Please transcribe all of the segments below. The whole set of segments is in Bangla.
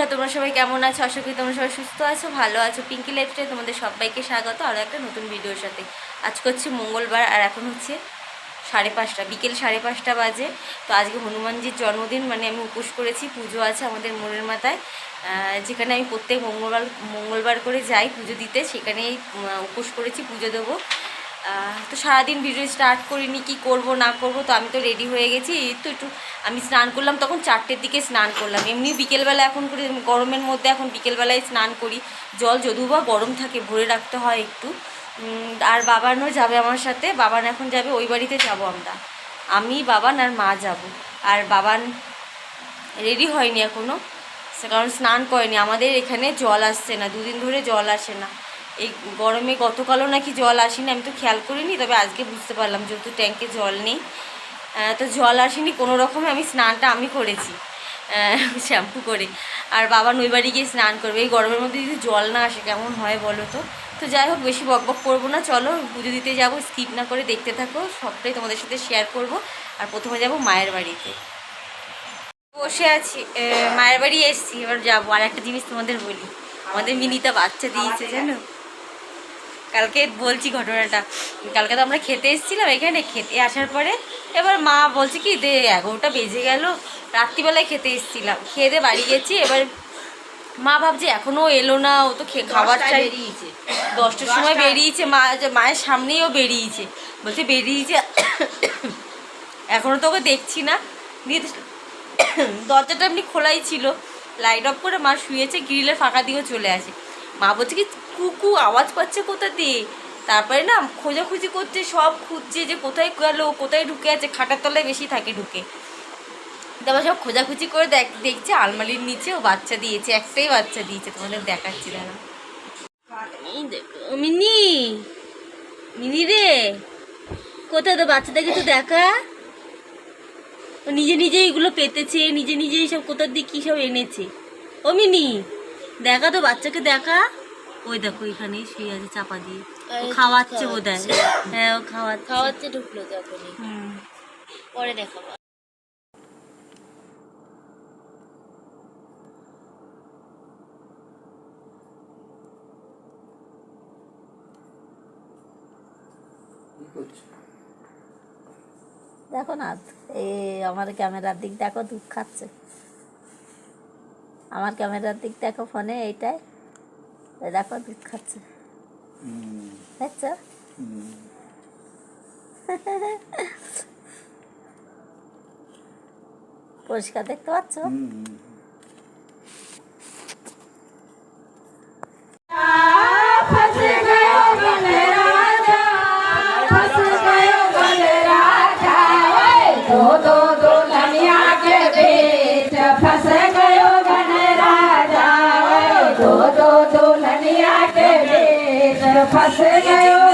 বন্ধুরা, তোমরা সবাই কেমন আছো? আশা করি তোমরা সবাই সুস্থ আছো, ভালো আছো। পিঙ্কি লাইফস্টাইল তোমাদের সবাইকে স্বাগত আরও একটা নতুন ভিডিওর সাথে। আজকে হচ্ছে মঙ্গলবার, আর এখন হচ্ছে সাড়ে পাঁচটা, বিকেল সাড়ে পাঁচটা বাজে। তো আজকে হনুমানজির জন্মদিন মানে আমি উপোস করেছি, পুজো আছে আমাদের মনের মাথায়। যেখানে আমি প্রত্যেক মঙ্গলবার মঙ্গলবার করে যাই পুজো দিতে, সেখানেই উপোস করেছি, পুজো দেবো। তো সারাদিন ভিডিও স্টার্ট করিনি, কি করব, না করব, তো আমি তো রেডি হয়ে গেছি। তো একটু আমি স্নান করলাম, তখন চারটের দিকে স্নান করলাম। এমনি বিকেলবেলা এখন করে গরমের মধ্যে এখন বিকেলবেলায় স্নান করি। জল যদিও বা গরম থাকে, ভরে রাখতে হয় একটু। আর বাবানও যাবে আমার সাথে বাবান এখন যাবে, ওই বাড়িতে যাব আমরা। আমি বাবান আর মা যাব। আর বাবান রেডি হয়নি এখনও কারণ স্নান করেনি। আমাদের এখানে জল আসছে না, দুদিন ধরে জল আসে না। এই গরমে গতকালও নাকি জল আসেনি, আমি তো খেয়াল করিনি, তবে আজকে বুঝতে পারলাম যেহেতু ট্যাঙ্কে জল নেই। তো জল আসেনি, কোনো রকমে আমি স্নানটা আমি করেছি শ্যাম্পু করে। আর বাবা নই বাড়ি গিয়ে স্নান করবে, এই গরমের মধ্যে যদি জল না আসে কেমন হয় বলো তো? তো যাই হোক, বেশি বক বক করব না, চলো পুজো দিতে যাব স্কিপ না করে দেখতে থাকো, সবটাই তোমাদের সাথে শেয়ার করব। আর প্রথমে যাব মায়ের বাড়িতে। বসে আছি মায়ের বাড়ি এসছি, এবার যাব। আর একটা জিনিস তোমাদের বলি, আমাদের মিনিতা বাচ্চা দিয়েছে, জানো? কালকে বলছি ঘটনাটা। কালকে তো আমরা খেতে এসেছিলাম এখানে খেতে আসার পরে এবার মা বলছে কি দে এগারোটা বেজে গেল রাত্রিবেলায় খেতে এসেছিলাম। খেয়ে দিয়ে বাড়ি গেছি এবার মা ভাবছে এখনও এলো না ও তো খাবার চাই। বেরিয়েছে। দশটার সময় বেরিয়েছে মা যে মায়ের সামনেই ও বেরিয়েছে। বলছে বেরিয়েছে এখনও তো ওকে দেখছি না। দিয়ে দরজাটা এমনি খোলাই ছিল। লাইট অফ করে মা শুয়েছে গ্রিলের ফাঁকা দিয়েও চলে আসে। মা বলছে কি কুকু, আওয়াজ পাচ্ছে কোথা দিয়ে? তারপরে না, খোঁজাখুঁজি করছে, সব খুঁজছে যে কোথায় গেলো, কোথায় ঢুকে আছে, খাটার তলায় বেশি থাকে ঢুকে। তারপর সব খোঁজাখুঁজি করে দেখ, দেখছে আলমারির নিচে ও বাচ্চা দিয়েছে, একটাই বাচ্চা দিয়েছে, তোমাদের দেখাচ্ছি দাঁড়া মিনি মিনি রে, কোথায় তো বাচ্চাটাকে তো দেখা? ও নিজে নিজে এগুলো পেতেছে, নিজে নিজে সব কোথার দিয়ে কী সব এনেছে? ও মিনি, দেখা তো বাচ্চাকে দেখা? ওই দেখো এখানে শুয়ে আছে চাপা দিয়ে। ও খাওয়াচ্ছে বোধ খাওয়াচ্ছে। হ্যাঁ ও খাওয়াচ্ছে। খাওয়াতে ঢুকলো তখনই পরে দেখাবো। দেখো না এই আমার ক্যামেরার দিক দেখো দুধ খাচ্ছে। আমার ক্যামেরার দিক দেখো ফোনে এইটাই এই দেখো দুধ খাচ্ছে দেখছ পরিষ্কার দেখতে পাচ্ছ Eu pra maior.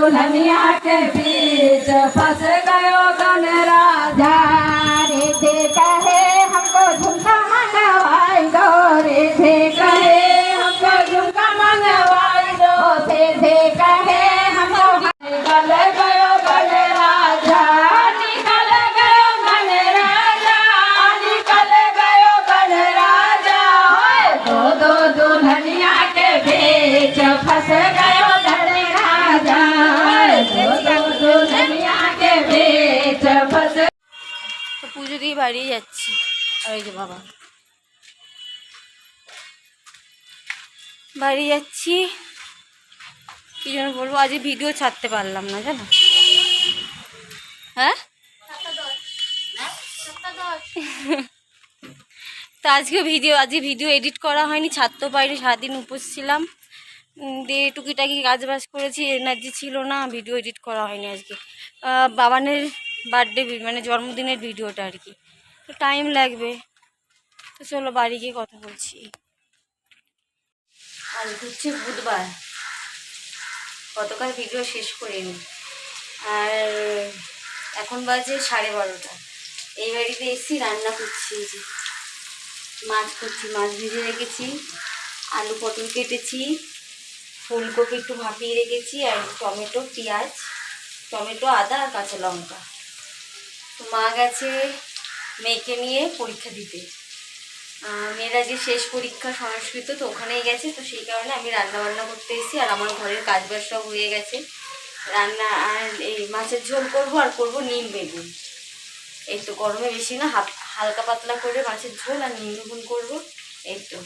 दुल्हनिया के बीच फंस পুজো দিয়ে বাড়ি যাচ্ছি। আর বাবা। বাড়ি যাচ্ছি। কি জন্য বলব আজ ভিডিও ছাড়তে পারলাম না, জানো? হ্যাঁ? তো আজকে ভিডিও আজকে ভিডিও এডিট করা হয়নি, ছাড়তেও পারিনি, সারাদিন উপোস ছিলাম। দিয়ে টুকিটাকি কাজ বাজ করেছি এনার্জি ছিল না ভিডিও এডিট করা হয়নি আজকে। বাবানের বার্থডে মানে জন্মদিনের ভিডিওটা আর কি। তো টাইম লাগবে। তো চলো বাড়ি গিয়ে কথা বলছি। আজ হচ্ছে বুধবার। গতকাল ভিডিও শেষ করিনি আর এখন বাজে সাড়ে বারোটা। এই বাড়িতে এসেছি রান্না করছি যে। মাছ করছি, মাছ ভেজে রেখেছি। আলু পটল কেটেছি। ফুলকপি একটু ভাপিয়ে রেখেছি। আর টমেটো, পেঁয়াজ, টমেটো, আদা আর কাঁচা লঙ্কা। মা গেছে মেয়েকে নিয়ে পরীক্ষা দিতে। মেয়েরা যে শেষ পরীক্ষা সংস্কৃত, তো ওখানেই গেছে, তো সেই কারণে আমি রান্না বান্না করতে এসেছি আর আমার ঘরের কাজ বাজ সব হয়ে গেছে। রান্না আর এই মাছের ঝোল করব আর করব নিম বেগুন। এই তো গরমে বেশি না হালকা পাতলা করে মাছের ঝোল আর নিম বেগুন করব, এই তো।